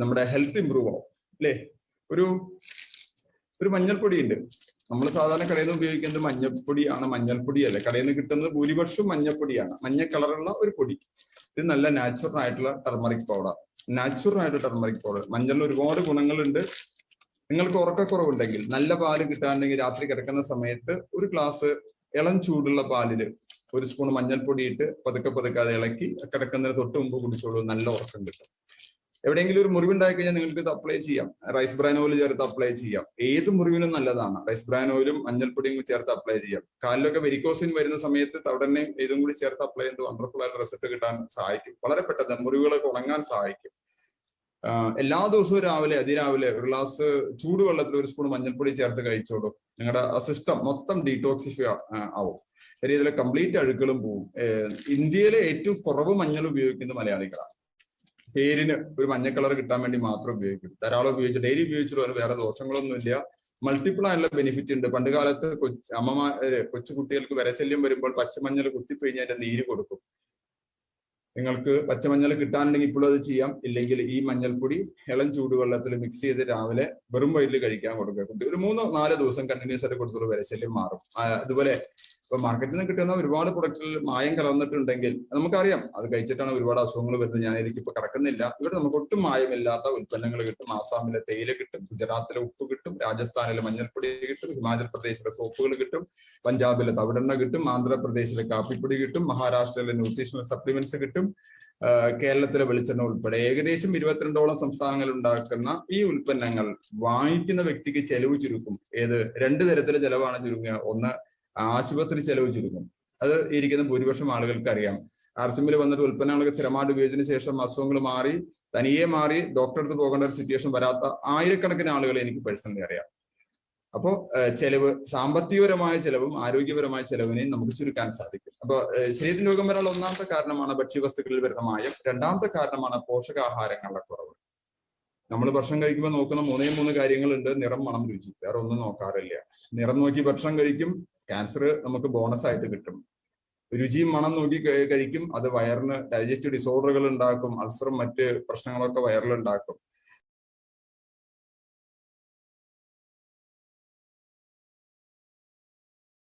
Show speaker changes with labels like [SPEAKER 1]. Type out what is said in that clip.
[SPEAKER 1] നമ്മുടെ health improve ആവും അല്ലേ? ഒരു ഒരു മഞ്ഞൾപ്പൊടി ഉണ്ട് നമ്മൾ സാധാരണ കടയിൽ നിന്ന് ഉപയോഗിക്കുന്നത് മഞ്ഞൾപ്പൊടിയാണ് മഞ്ഞൾപ്പൊടി മഞ്ഞൾപ്പൊടിയല്ല. കടയിൽ നിന്ന് കിട്ടുന്നത് ഭൂരിപക്ഷവും മഞ്ഞൾപ്പൊടിയാണ്. മഞ്ഞ കളറുള്ള ഒരു പൊടി. ഇത് നല്ല നാച്ചുറൽ ആയിട്ടുള്ള ടർമറിക് പൗഡർ നാച്ചുറൽ ആയിട്ടുള്ള ടർമറിക് പൗഡർ മഞ്ഞളിൽ ഒരുപാട് ഗുണങ്ങളുണ്ട്. നിങ്ങൾക്ക് ഉറക്കക്കുറവുണ്ടെങ്കിൽ നല്ല പാൽ കിട്ടാണ്ടെങ്കിൽ രാത്രി കിടക്കുന്ന സമയത്ത് ഒരു ഗ്ലാസ് ഇളം ചൂടുള്ള പാലിൽ ഒരു സ്പൂൺ മഞ്ഞൾപ്പൊടി ഇട്ട് പതുക്കെ പതുക്കെ അത് ഇളക്കി കിടക്കുന്നതിന് തൊട്ട് മുമ്പ് കുടിച്ചോളൂ. നല്ല ഉറക്കം കിട്ടും. എവിടെയെങ്കിലും ഒരു മുറിവുണ്ടായി കഴിഞ്ഞാൽ നിങ്ങൾക്ക് ഇത് അപ്ലൈ ചെയ്യാം. റൈസ് ബ്രാൻ ഓയിൽ ചേർത്ത് അപ്ലൈ ചെയ്യാം. ഏത് മുറിവിനും നല്ലതാണ്. റൈസ് ബ്രാൻ ഓയിലും മഞ്ഞൾപ്പൊടിയും ചേർത്ത് അപ്ലൈ ചെയ്യാം. കാലിലൊക്കെ വെരിക്കോസിൻ വരുന്ന സമയത്ത് തവടനെയും ഇതും കൂടി ചേർത്ത് അപ്ലൈ ചെയ്ത് വണ്ടർഫുൾ ആയിട്ട് റിസൾട്ട് കിട്ടാൻ സഹായിക്കും. വളരെ പെട്ടെന്ന് മുറിവുകളൊക്കെ ഉണങ്ങാൻ സഹായിക്കും. എല്ലാ ദിവസവും രാവിലെ അതിരാവിലെ ഒരു ഗ്ലാസ് ചൂടുവെള്ളത്തിൽ ഒരു സ്പൂൺ മഞ്ഞൾപ്പൊടി ചേർത്ത് കഴിച്ചോളൂ. നിങ്ങളുടെ സിസ്റ്റം മൊത്തം ഡീടോക്സിഫൈ ആവും. ശരീരത്തിലെ കംപ്ലീറ്റ് അഴുക്കളും പോവും. ഇന്ത്യയിലെ ഏറ്റവും കുറവ് മഞ്ഞൾ ഉപയോഗിക്കുന്നത് മലയാളികളാണ്. പേരിന് ഒരു മഞ്ഞ കളർ കിട്ടാൻ വേണ്ടി മാത്രം ഉപയോഗിക്കും. ധാരാളം ഉപയോഗിച്ചു ഡെയിലി ഉപയോഗിച്ചിട്ട് ഒരു വേറെ ദോഷങ്ങളൊന്നുമില്ല. മൾട്ടിപ്പിൾ ആയുള്ള ബെനിഫിറ്റ് ഉണ്ട്. പണ്ട് കാലത്ത് അമ്മമാര് കൊച്ചു കുട്ടികൾക്ക് വരശല്യം വരുമ്പോൾ പച്ചമഞ്ഞൾ കുത്തിപ്പിഴിഞ്ഞ് അതിന്റെ നീര് കൊടുക്കും. നിങ്ങൾക്ക് പച്ചമഞ്ഞൾ കിട്ടാനുണ്ടെങ്കിൽ ഇപ്പോഴും അത് ചെയ്യാം. ഇല്ലെങ്കിൽ ഈ മഞ്ഞൾപ്പൊടി ഇളം ചൂടുവെള്ളത്തിൽ മിക്സ് ചെയ്ത് രാവിലെ വെറും വയറ്റിൽ കഴിക്കാൻ കൊടുക്കുക. ഒരു മൂന്നോ നാലോ ദിവസം കണ്ടിന്യൂസ് ആയിട്ട് കൊടുത്തുള്ള വരശല്യം മാറും. അതുപോലെ ഇപ്പൊ മാർക്കറ്റിൽ നിന്ന് കിട്ടുന്ന ഒരുപാട് പ്രൊഡക്റ്റിൽ മായം കലർന്നിട്ടുണ്ടെങ്കിൽ നമുക്കറിയാം അത് കഴിച്ചിട്ടാണ് ഒരുപാട് അസുഖങ്ങൾ വരുന്നത്. ഞാൻ എനിക്ക് ഇപ്പൊ കടക്കുന്നില്ല. ഇവിടെ നമുക്ക് ഒട്ടും മായമില്ലാത്ത ഉൽപ്പന്നങ്ങൾ കിട്ടും. ആസാമിലെ തേയില കിട്ടും ഗുജറാത്തിലെ ഉപ്പ് കിട്ടും രാജസ്ഥാനിലെ മഞ്ഞൾപ്പൊടി കിട്ടും ഹിമാചൽ പ്രദേശിലെ സോപ്പുകൾ കിട്ടും പഞ്ചാബിലെ തവിടെണ്ണ കിട്ടും ആന്ധ്രാപ്രദേശിലെ കാപ്പിപ്പൊടി കിട്ടും മഹാരാഷ്ട്രയിലെ ന്യൂട്രീഷണൽ സപ്ലിമെന്റ്സ് കിട്ടും. കേരളത്തിലെ വെളിച്ചെണ്ണ ഉൾപ്പെടെ ഏകദേശം ഇരുപത്തിരണ്ടോളം സംസ്ഥാനങ്ങൾ ഉണ്ടാക്കുന്ന ഈ ഉൽപ്പന്നങ്ങൾ വാങ്ങിക്കുന്ന വ്യക്തിക്ക് ചെലവ് ചുരുക്കും. ഏത് രണ്ട് തരത്തിലെ ചെലവാണ് ചുരുങ്ങുക ഒന്ന് ആശുപത്രി ചെലവ് ചുരുക്കും അത് ഇരിക്കുന്ന ഭൂരിപക്ഷം ആളുകൾക്ക് അറിയാം ആർസിമിൽ വന്നിട്ട് ഉൽപ്പന്നങ്ങളൊക്കെ സ്ഥിരമായിട്ട് ഉപയോഗിച്ചതിന് ശേഷം അസുഖങ്ങൾ മാറി തനിയെ മാറി ഡോക്ടറെ അടുത്ത് പോകേണ്ട ഒരു സിറ്റുവേഷൻ വരാത്ത ആയിരക്കണക്കിന് ആളുകളെ എനിക്ക് പേഴ്സണലി അറിയാം. അപ്പോൾ ചെലവ് സാമ്പത്തികപരമായ ചെലവും ആരോഗ്യപരമായ ചെലവിനെയും നമുക്ക് ചുരുക്കാൻ സാധിക്കും. അപ്പോൾ ശരീരത്തിന് രോഗം വരാനുള്ള ഒന്നാമത്തെ കാരണമാണ് ഭക്ഷ്യവസ്തുക്കളിൽ വരുന്ന മായം. രണ്ടാമത്തെ കാരണമാണ് പോഷകാഹാരങ്ങളുടെ കുറവ്. നമ്മൾ ഭക്ഷണം കഴിക്കുമ്പോൾ നോക്കുന്ന മൂന്നേ മൂന്ന് കാര്യങ്ങളുണ്ട്. നിറം മണം രുചി. വേറെ ഒന്നും നോക്കാറില്ല. നിറം നോക്കി ഭക്ഷണം കഴിക്കും ക്യാൻസർ നമുക്ക് ബോണസ് ആയിട്ട് കിട്ടും. രുചിയും മണം നോക്കി കഴി- കഴിക്കും. അത് വയറിന് ഡൈജസ്റ്റീവ് ഡിസോർഡറുകൾ ഉണ്ടാക്കും. അൾസറും മറ്റ് പ്രശ്നങ്ങളൊക്കെ വയറിൽ ഉണ്ടാക്കും.